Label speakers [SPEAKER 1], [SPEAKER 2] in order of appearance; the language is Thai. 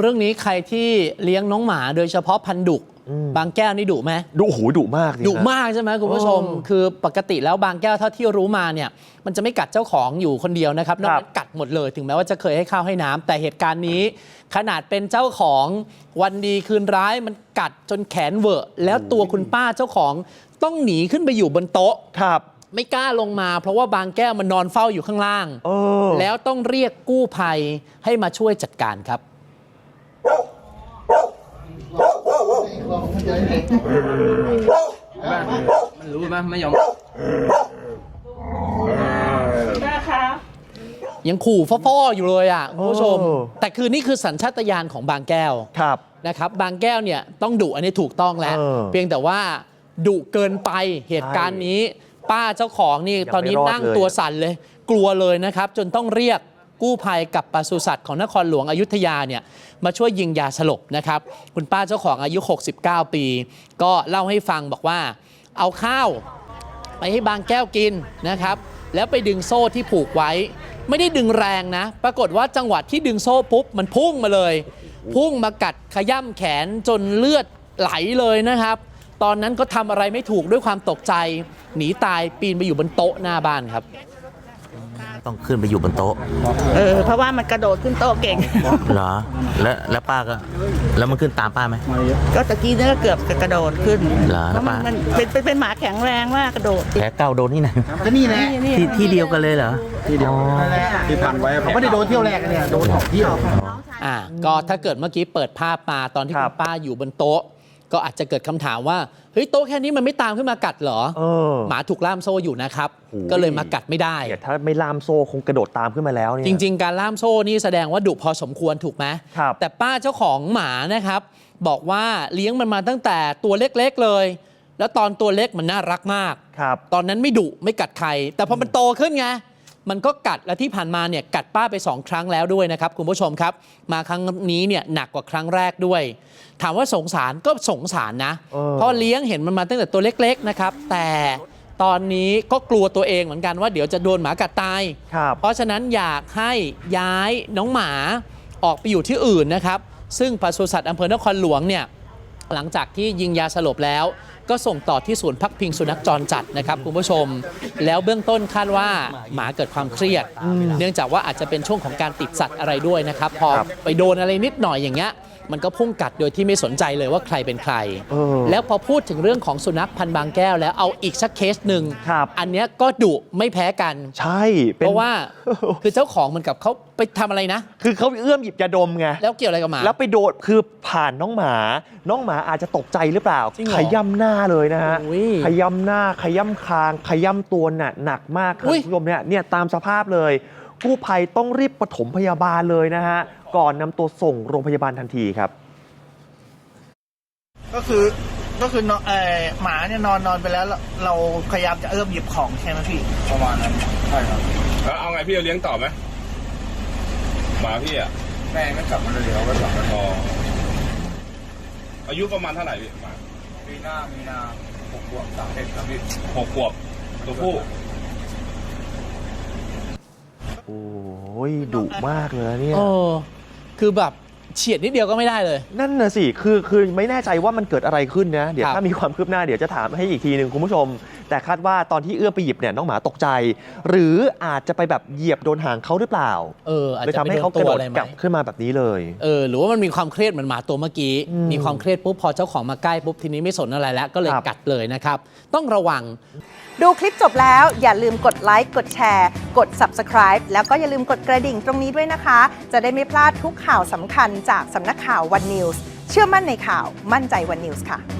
[SPEAKER 1] เรื่องนี้ใครที่เลี้ยงน้องหมาโดยเฉพาะพันธุ์ดุ
[SPEAKER 2] อืม
[SPEAKER 1] บางแก้วนี่ดุไหม
[SPEAKER 2] ดุโอ้โหดุมากนี่
[SPEAKER 1] ดุ
[SPEAKER 2] ฮะ
[SPEAKER 1] มากใช่ไหมคุณผู้ชม
[SPEAKER 2] โอ้
[SPEAKER 1] คือปกติแล้วบางแก้วเท่าที่รู้มาเนี่ยมันจะไม่กัดเจ้าของอยู่คนเดียวนะครับนอก
[SPEAKER 2] ครั
[SPEAKER 1] นั้
[SPEAKER 2] บ
[SPEAKER 1] นกัดหมดเลยถึงแม้ว่าจะเคยให้ข้าวให้น้ำแต่เหตุการณ์นี้ ขนาดเป็นเจ้าของวันดีคืนร้ายมันกัดจนแขนเวอะแล้วตัวคุณป้าเจ้าของต้องหนีขึ้นไปอยู่บนโต๊ะ
[SPEAKER 2] ครับ
[SPEAKER 1] ไม่กล้าลงมาเพราะว่าบางแก้วมันนอนเฝ้าอยู่ข้างล่าง
[SPEAKER 2] เออ
[SPEAKER 1] แล้วต้องเรียกกู้ภัยให้มาช่วยจัดการครับ
[SPEAKER 3] มันรู้ไหมไม่ยอม
[SPEAKER 1] ยังขู่ฟ้อๆอยู่เลยอะคุณผู้ชม
[SPEAKER 2] โอ้
[SPEAKER 1] แต่คือนี่คือสัญชาตญาณของบางแก้ว
[SPEAKER 2] ครับ
[SPEAKER 1] นะครับบางแก้วเนี่ยต้องดุอันนี้ถูกต้องแล้ว
[SPEAKER 2] เออ
[SPEAKER 1] เพียงแต่ว่าดุเกินไปเหตุการณ์นี้ ป้าเจ้าของนี่
[SPEAKER 2] ยัง
[SPEAKER 1] ตอนนี้
[SPEAKER 2] ไม่รอด
[SPEAKER 1] นั่ง
[SPEAKER 2] เลย
[SPEAKER 1] ตัวสั่นเลย กลัวเลยนะครับ จนต้องเรียก กู้ภัยกับปศุสัตว์ของนครหลวงอยุธยาเนี่ยมาช่วยยิงยาสลบนะครับคุณป้าเจ้าของอายุ 69 ปี ก็เล่าให้ฟังบอกว่าเอาข้าวไปให้บางแก้วกินนะครับ แล้วไปดึงโซ่ที่ผูกไว้ ไม่ได้ดึงแรงนะ ปรากฏว่าจังหวะที่ดึงโซ่ปุ๊บมันพุ่งมาเลย พุ่งมากัดขย่ำแขนจนเลือดไหลเลยนะครับ ตอนนั้นก็ทำอะไรไม่ถูกด้วยความตกใจ หนีตายปีนไปอยู่บนโต๊ะหน้าบ้านครับ
[SPEAKER 4] ต้องขึ้นไปอยู่บนโต๊ะ
[SPEAKER 5] เออเพราะว่ามันกระโดดขึ้นโต๊ะเก่ง
[SPEAKER 4] เหรอ แล้วแล้วป้าก็ แล้วมันขึ้นตามป้าไหม
[SPEAKER 5] ก็ตะกี้เนี่ยก็เกือบจะกระโดดขึ้น
[SPEAKER 4] เหรอ
[SPEAKER 5] เพราะมัน
[SPEAKER 4] ป้ามั
[SPEAKER 5] มั นเป็นเป็นเป็นหมาแข็งแรงมากกระโดด
[SPEAKER 4] แผลเก้าโดนที่ไหน
[SPEAKER 6] ก็นี่แหละ
[SPEAKER 5] นี่
[SPEAKER 4] ที่ที่เดียวกันเลยเหรอ ที่เดียว
[SPEAKER 6] ที่พันไว้ผมไม่ได้โดนเที่ยวแรกเนี่ยโดนสองเที่ยว
[SPEAKER 1] อ่าก็ถ้าเกิดเมื่อกี้เปิดภาพมาตอนที่
[SPEAKER 2] ครั
[SPEAKER 1] คุ
[SPEAKER 2] บ
[SPEAKER 1] ณป้าอยู่บนโต๊ะ ก็อาจจะเกิดคำถามว่าเฮ้ยโต๊ะแค่นี้มันไม่ตามขึ้นมากัดเหรอ
[SPEAKER 2] เออ
[SPEAKER 1] หมาถูกล่ามโซ่อยู่นะครับ
[SPEAKER 2] โอ้ย
[SPEAKER 1] ก็เลยมากัดไม่ได้
[SPEAKER 2] เนี่ยถ้าไม่ล่ามโซ่คงกระโดดตามขึ้นมาแล้วเนี่ย
[SPEAKER 1] จริง ๆ การล่ามโซ่นี่แสดงว่าดุพอสมควรถูกไหม
[SPEAKER 2] ครับ
[SPEAKER 1] แต่ป้าเจ้าของหมานะครับ บอกว่าเลี้ยงมันมาตั้งแต่ตัวเล็กๆเลย แล้วตอนตัวเล็กมันน่ารักมาก
[SPEAKER 2] ครับ
[SPEAKER 1] ตอนนั้นไม่ดุไม่กัดใคร แต่พอมันโตขึ้นไง มันก็กัดและที่ผ่านมาเนี่ยกัดป้าไป 2 ครั้งแล้วด้วยนะครับคุณผู้ชมครับ มาครั้งนี้เนี่ยหนักกว่าครั้งแรกด้วย ถามว่าสงสารก็สงสารนะ
[SPEAKER 2] เออ
[SPEAKER 1] เพราะเลี้ยงเห็นมันมาตั้งแต่ตัวเล็กๆนะครับแต่ตอนนี้ก็กลัวตัวเองเหมือนกันว่าเดี๋ยวจะโดนหมากัดตาย
[SPEAKER 2] ครับ
[SPEAKER 1] เพราะฉะนั้นอยากให้ย้ายน้องหมาออกไปอยู่ที่อื่นนะครับ ซึ่งปศุสัตว์อำเภอนครหลวงเนี่ย หลังจากที่ยิงยาสลบแล้ว ก็ส่งต่อที่ศูนย์พักพิงสุนัขจรจัดนะครับคุณผู้ชม แล้วเบื้องต้นคาดว่าหมาเกิดความเครียด เนื่องจากว่าอาจจะเป็นช่วงของการติดสัตว์อะไรด้วยนะครับพอ
[SPEAKER 2] ครับ
[SPEAKER 1] ไปโดนอะไรนิดหน่อยอย่างเงี้ย มันก็พุ่งกัดโดยที่ไม่สนใจเลยว่าใครเป็นใคร
[SPEAKER 2] เออ
[SPEAKER 1] แล้วพอพูดถึงเรื่องของสุนัขพันธุ์บางแก้วแล้วเอาอีกสักเคสหนึ่ง
[SPEAKER 2] ครับ
[SPEAKER 1] อันเนี้ยก็ดุไม่แพ้กัน
[SPEAKER 2] ใช่ป็น
[SPEAKER 1] เพราะว่าคือเจ้าของเหมันกับเขาไปทำอะไรนะ
[SPEAKER 2] คือเขาเอื้อมหยิบยาดมไง
[SPEAKER 1] แล้วเกี่ยวอะไรกับหมา
[SPEAKER 2] แล้วไปโดดคือผ่านน้องหมา น้องหมาอาจจะตกใจหรือเปล่า
[SPEAKER 1] จริงเหรอ
[SPEAKER 2] ขย้ำหน้าเลยนะฮะ
[SPEAKER 1] อุ้ย
[SPEAKER 2] ขย้ำหน้าขย้ำคาง ขย้ำตัวหนักหนักมากครับ
[SPEAKER 1] อุ้ย
[SPEAKER 2] คุณผู้ชมเนี่ยเนี่ยตามสภาพเลยกู้ภัยต้องรีบปฐมพยาบาลเลยนะฮะ ก่อนนำตัวส่งโรงพยาบาลทันทีครับ
[SPEAKER 7] ก็คือก็คือเนอะเอ่อหมาเนี่ยนอนนอนไปแล้วเราเราพยายามจะเอื้อมหยิบของใช่ไหมพี่
[SPEAKER 8] ประมาณนั้นใช่ครับแล้วเอาไงพี่จะเลี้ยงต่อไหมหมาพี่อะ
[SPEAKER 6] แม่ก็กลับมาเลยเขาก็กลับมา
[SPEAKER 8] อ๋ออายุประมาณเท่าไหร่พี่หมา
[SPEAKER 6] มีนามีนาหกบวกสามเอ็ดครับพี่
[SPEAKER 8] หกขวบตัวผู้
[SPEAKER 2] โอ้ ยดุมากเลยนะเนี่ย
[SPEAKER 1] เออคือแบบเฉียดนิดเดียวก็ไม่ได้เลย
[SPEAKER 2] นั่นน่ะสิ คือ คือไม่แน่ใจว่ามันเกิดอะไรขึ้นนะ เดี๋ยว
[SPEAKER 1] ครับ
[SPEAKER 2] ถ้ามีความคืบหน้าเดี๋ยวจะถามให้อีกทีหนึ่งคุณผู้ชม แต่คาดว่าตอนที่เอื้อมไปหยิบเนี่ยน้องหมาตกใจ หรืออาจจะไปแบบเหยียบโดนหางเขาหรือเปล่า
[SPEAKER 1] เอออาจ
[SPEAKER 2] เลย
[SPEAKER 1] จะ
[SPEAKER 2] ทำ
[SPEAKER 1] ไป
[SPEAKER 2] ให้
[SPEAKER 1] โด
[SPEAKER 2] เขา
[SPEAKER 1] น
[SPEAKER 2] ก
[SPEAKER 1] ตั
[SPEAKER 2] ระ
[SPEAKER 1] ว
[SPEAKER 2] โดด
[SPEAKER 1] อะไรไหม
[SPEAKER 2] กลับขึ้นมาแบบนี้เลย
[SPEAKER 1] เออหรือว่ามันมีความเครียดเหมือนหมาตัวเมื่อกี้
[SPEAKER 2] อืม
[SPEAKER 1] มีความเครียดปุ๊บพอเจ้าของมาใกล้ปุ๊บทีนี้ไม่สนอะไรแล้วก็เลย
[SPEAKER 2] ครับ
[SPEAKER 1] กัดเลยนะครับ ต้องระวัง
[SPEAKER 9] ดูคลิปจบแล้วอย่าลืมกดไลค์ กดแชร์ กด Subscribe แล้วก็อย่าลืมกดกระดิ่งตรงนี้ด้วยนะคะ จะได้ไม่พลาดทุกข่าวสำคัญจากสำนักข่าววันนิวส์เชื่อมั่นในข่าวมั่นใจวันนิวส์ค่ะ